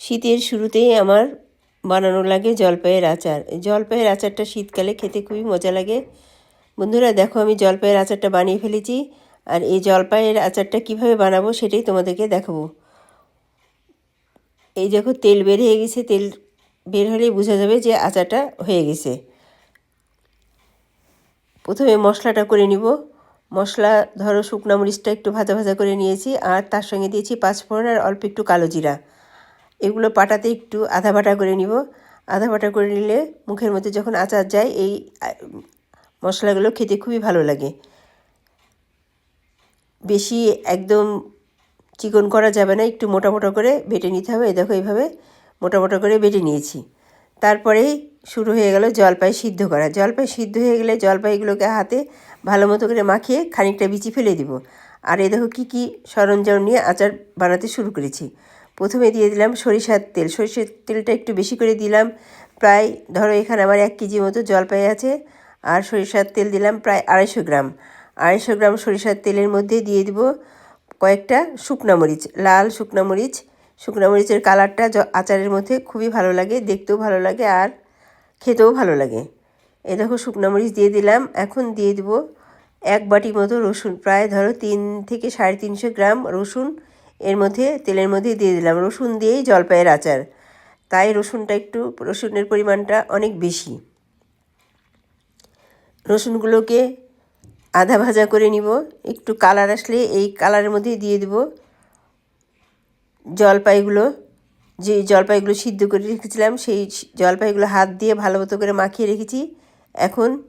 শীতের শুরুতেই আমার বানানো লাগে জলপাইয়ের আচার। জলপাইয়ের আচারটা শীতকালে খেতে খুবই মজা লাগে। বন্ধুরা, দেখো আমি জলপাইয়ের আচারটা বানিয়ে ফেলেছি। আর এই জলপাইয়ের আচারটা কীভাবে বানাবো সেটাই তোমাদেরকে দেখাবো। এই দেখো, তেল বের হয়ে গেছে। তেল বের হলেই বোঝা যাবে যে আচারটা হয়ে গেছে। প্রথমে মশলাটা করে নিব। মশলা, ধরো শুকনো মরিচটা একটু ভাজা ভাজা করে নিয়েছি। আর তার সঙ্গে দিয়েছি পাঁচফোড়ন আর অল্প একটু কালো জিরা। এগুলো পাটাতে একটু আধা বাটা করে নিব। আধা বাটা করে নিলে মুখের মধ্যে যখন আচার যায়, এই মশলাগুলো খেতে খুবই ভালো লাগে। বেশি একদম চিকন করা যাবে না, একটু মোটা মোটা করে বেটে নিতে হবে। দেখো এইভাবে মোটা মোটা করে বেটে নিয়েছি। তারপরেই শুরু হয়ে গেল জলপাই সিদ্ধ করা। জলপাই সিদ্ধ হয়ে গেলে জলপাইগুলোকে হাতে ভালো মতো করে মাখিয়ে খানিকটা বিচি ফেলে দিব। আর এ দেখো কী কী সরঞ্জাম নিয়ে আচার বানাতে শুরু করেছি। প্রথমে দিয়ে দিলাম সরিষার তেল। সরিষার তেলটা একটু বেশি করে দিলাম। প্রায় ধরো এখানে আমার এক কেজি মতো জলপাই আছে। আর সরিষার তেল দিলাম প্রায় আড়াইশো গ্রাম। আড়াইশো গ্রাম সরিষার তেলের মধ্যে দিয়ে দিব কয়েকটা শুকনা মরিচ, লাল শুকনা মরিচ। শুকনো মরিচের কালারটা আচারের মধ্যে খুবই ভালো লাগে, দেখতেও ভালো লাগে আর খেতেও ভালো লাগে। এ দেখো শুকনো মরিচ দিয়ে দিলাম। এখন দিয়ে দিব এক বাটি মতো রসুন। প্রায় ধরো তিন থেকে সাড়ে তিনশো গ্রাম রসুন। এর মধ্যে, তেলের মধ্যে দিয়ে দিলাম রসুন দিয়েই জলপাইয়ের আচার। তাই রসুনটা একটু, রসুনের পরিমাণটা অনেক বেশি। রসুনগুলোকে আধা ভাজা করে নিব। একটু কালার আসলে এই কালারের মধ্যে দিয়ে দিব। জলপাইগুলো, যে জলপাইগুলো সিদ্ধ করে রেখেছিলাম, সেই জলপাইগুলো হাত দিয়ে ভালো মতো করে মাখিয়ে রেখেছি। এখন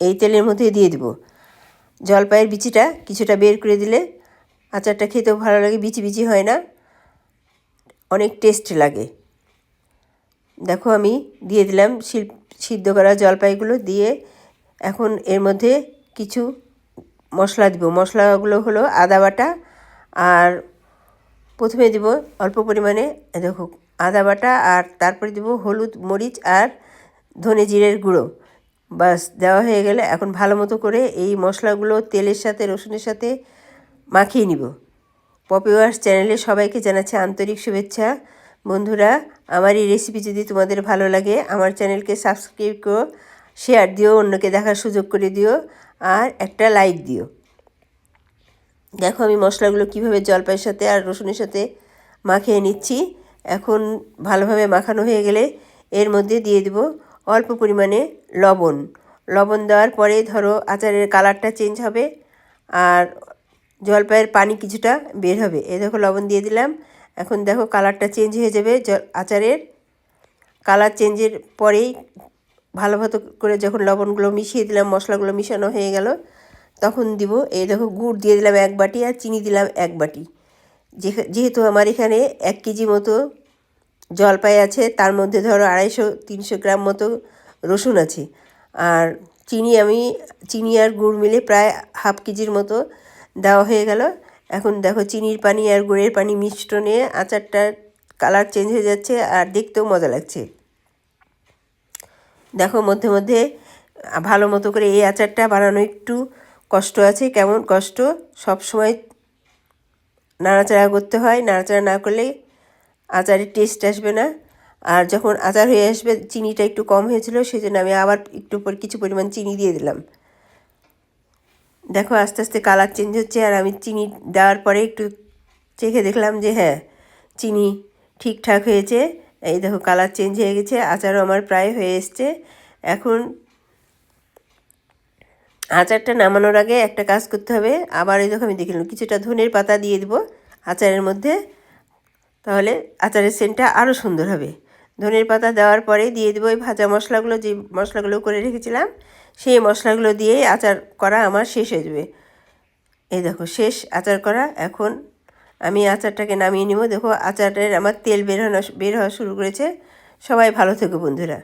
এই তেলের মধ্যে দিয়ে দিব। জলপাইয়ের বিচিটা কিছুটা বের করে দিলে আচারটা খেতেও ভালো লাগে, বিচি বিচি হয় না। অনেক টেস্ট লাগে। দেখো আমি দিয়ে দিলাম সিদ্ধ করা জলপাইগুলো দিয়ে এখন এর মধ্যে কিছু মশলা দিব। মশলাগুলো হলো আদা বাটা আর প্রথমে দিব অল্প পরিমাণে দেখো, আদা বাটা আর তারপরে দিব হলুদ, মরিচ আর ধনে জিরের গুঁড়ো। বাস দেওয়া হয়ে গেলে এখন ভালো মতো করে এই মশলাগুলো তেলের সাথে, রসুনের সাথে মাখিয়ে নিব। পপি ওয়ার্স চ্যানেলে সবাইকে জানাচ্ছে আন্তরিক শুভেচ্ছা। বন্ধুরা, আমার এই রেসিপি যদি তোমাদের ভালো লাগে, আমার চ্যানেলকে সাবস্ক্রাইব করো শেয়ার দিও, অন্যকে দেখার সুযোগ করে দিও, আর একটা লাইক দিও। দেখো আমি মশলাগুলো কীভাবে জলপাইয়ের সাথে আর রসুনের সাথে মাখিয়ে নিচ্ছি। এখন ভালোভাবে মাখানো হয়ে গেলে এর মধ্যে দিয়ে দিব অল্প পরিমাণে লবণ। লবণ দেওয়ার পরে ধরো আচারের কালারটা চেঞ্জ হবে, আর জলপাইয়ের পানি কিছুটা বের হবে। এ দেখো লবণ দিয়ে দিলাম। এখন দেখো কালারটা চেঞ্জ হয়ে যাবে জল, আচারের। কালার চেঞ্জের পরেই ভালো মতো করে যখন লবণগুলো মিশিয়ে দিলাম, মশলাগুলো মিশানো হয়ে গেল, তখন দিব এই দেখো গুড় দিয়ে দিলাম এক বাটি আর চিনি দিলাম এক বাটি। যেহেতু আমার এখানে এক কেজি মতো জলপাই আছে, তার মধ্যে ধরো আড়াইশো, তিনশো গ্রাম মতো রসুন আছে। আর চিনি আমি, চিনি আর গুড় মিলে প্রায় হাফ কেজির মতো দেওয়া হয়ে গেল। এখন দেখো চিনির পানি আর গুড়ের পানি মিশ্রণে আচারটার কালার চেঞ্জ হয়ে যাচ্ছে আর দেখতেও মজা লাগছে। দেখো মধ্যে মধ্যে ভালো মতো করে এই আচারটা বানানো একটু কষ্ট আছে। কেমন কষ্ট? সব সময় নাড়াচাড়া করতে হয়। নাড়াচাড়া না করলে আচারের টেস্ট আসবে না। আর যখন আচার হয়ে আসবে, চিনিটা একটু কম হয়েছিল সেই জন্য আমি আবার একটু পর কিছু পরিমাণ চিনি দিয়ে দিলাম। দেখো, আস্তে আস্তে কালার চেঞ্জ হচ্ছে আর আমি চিনি দেওয়ার পরে একটু চেখে দেখলাম যে হ্যাঁ চিনি ঠিকঠাক হয়েছে। এই দেখো কালার চেঞ্জ হয়ে গেছে, আচারও আমার প্রায় হয়ে এসছে। এখন আচারটা নামানোর আগে একটা কাজ করতে হবে। আবার এই দেখো, আমি দেখলাম কিছুটা ধনের পাতা দিয়ে দিব আচারের মধ্যে, তাহলে আচারের সেন্টটা আরও সুন্দর হবে। ধনের পাতা দেওয়ার পরে দিয়ে দেবো ওই ভাজা মশলাগুলো, যে মশলাগুলো করে রেখেছিলাম সেই মশলাগুলো দিয়েই আচার করা আমার শেষ হয়ে যাবে। এই দেখো, শেষ আচার করা। এখন আমি আচারটাকে নামিয়ে নিব। দেখো, আচারের আমার তেল বের হওয়া বের হওয়া শুরু করেছে। সবাই ভালো থেকো বন্ধুরা।